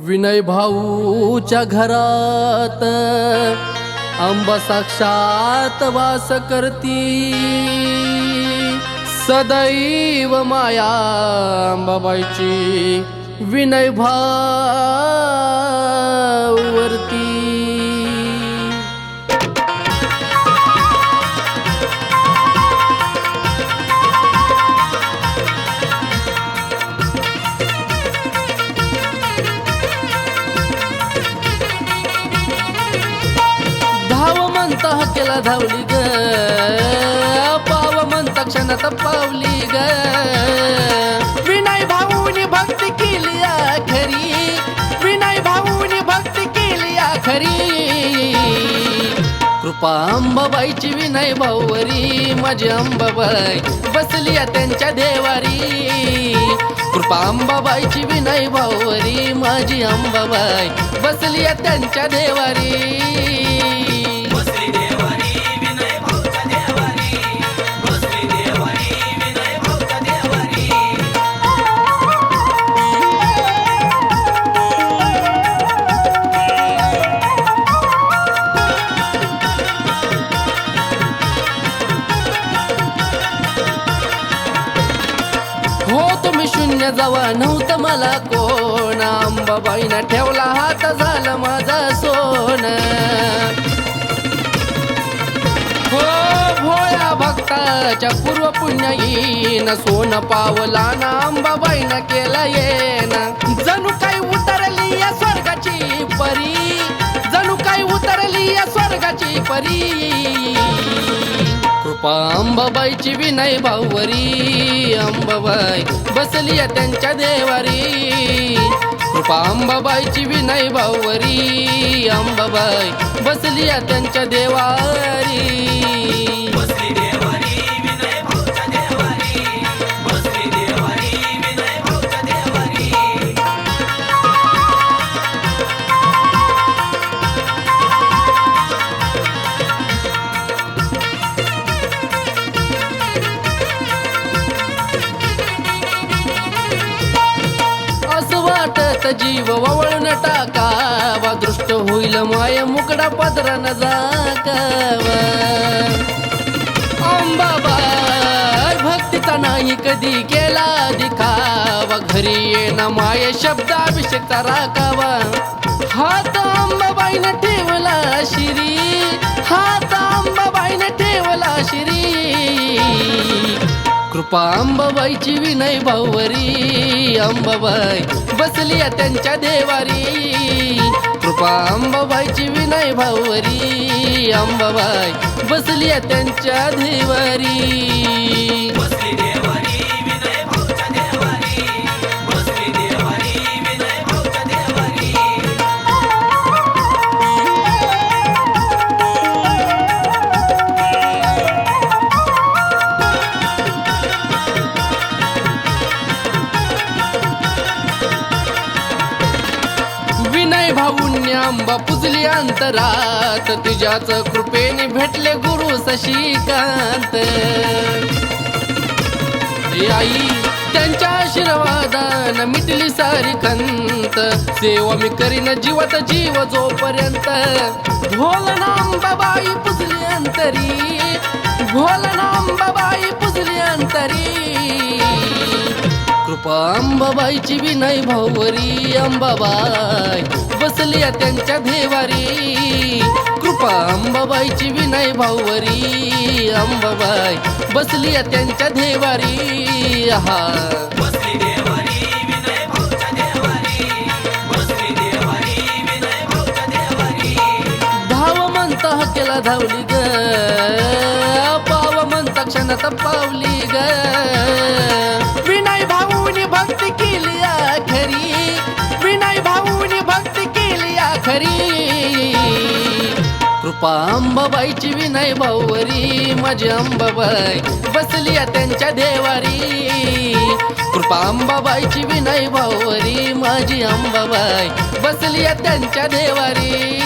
विनय भाऊच्या घरात आंबा साक्षात वास करती. सदैव माया अंबाबाईची विनय भावरती धावली ग. पाव म्हणता क्षणात पावली ग. विनय भाऊनी भक्ती केली आखरी. विनय भाऊनी भक्ती केली आखरी. कृपा अंबाबाईची विनय भाऊवरी. माझी अंबाबाई बसली त्यांच्या देवारी. कृपा अंबाबाईची विनय भाऊवरी. माझी अंबाबाई बसली त्यांच्या देवारी. तुम्ही जवळ नव्हतं मला कोण. अंबाबाईनं ठेवला हात झालं माझा सोन. हो भोळ्या भक्ताच्या पूर्व पुण्य येईन सोन पावला ना अंबाबाईनं केलं येन जणू काही उतरली या स्वर्गाची परी. जणू काही उतरली या स्वर्गाची परी. कृपा अंबाबाईची विनय भाऊवरी अंबाबाई बसली त्यांच्या देवारी. कृपा अंबाबाईची विनय भाऊवरी अंबाबाई बसली त्यांच्या देवारी. त जीव वळून टाकावा. दृष्ट होईल माय मुकडा पदरान जाकावा अंबाबाई भक्तीचा नाही कधी केला दिखावा. घरी ना माय शब्द अभिषेकचा राखावा हात अंबाबाईनं ठेवला शिरी. हात अंबाबाईनं ठेवला शिरी. कृपा अंबाबाईची विनय भाऊवरी. अंबाबाई बसली त्यांच्या देवारी. कृपा अंबाबाईची विनय भाऊवरी. अंबाबाई बसली त्यांच्या देवारी देवारी. मी आंबा पुजली अंतरात. तुझ्याच कृपेने भेटले गुरु शशिकांत. आई त्यांच्या आशीर्वादान मिटली सारी खंत. सेवा मी करीन जीवत जीव जोपर्यंत. भोलनांबाबाई बाबा कृपा अंबाबाईची नाही भाऊवरी अंबाबाई बसली त्यांच्या देवारी. कृपा अंबाबाईची नाही भाऊवरी अंबाबाई बसली त्यांच्या देवारी. हा. धाव म्हणता केला धावली ग पाव म्हणता क्षणात पावली. बाप्पा अंबाबाईची विनय भाऊवरी माझी अंबाबाई बसली आहे त्यांच्या देवारी. कृपा अंबाबाईची विनय भाऊवरी माझी अंबाबाई बसली आहे त्यांच्या देवारी.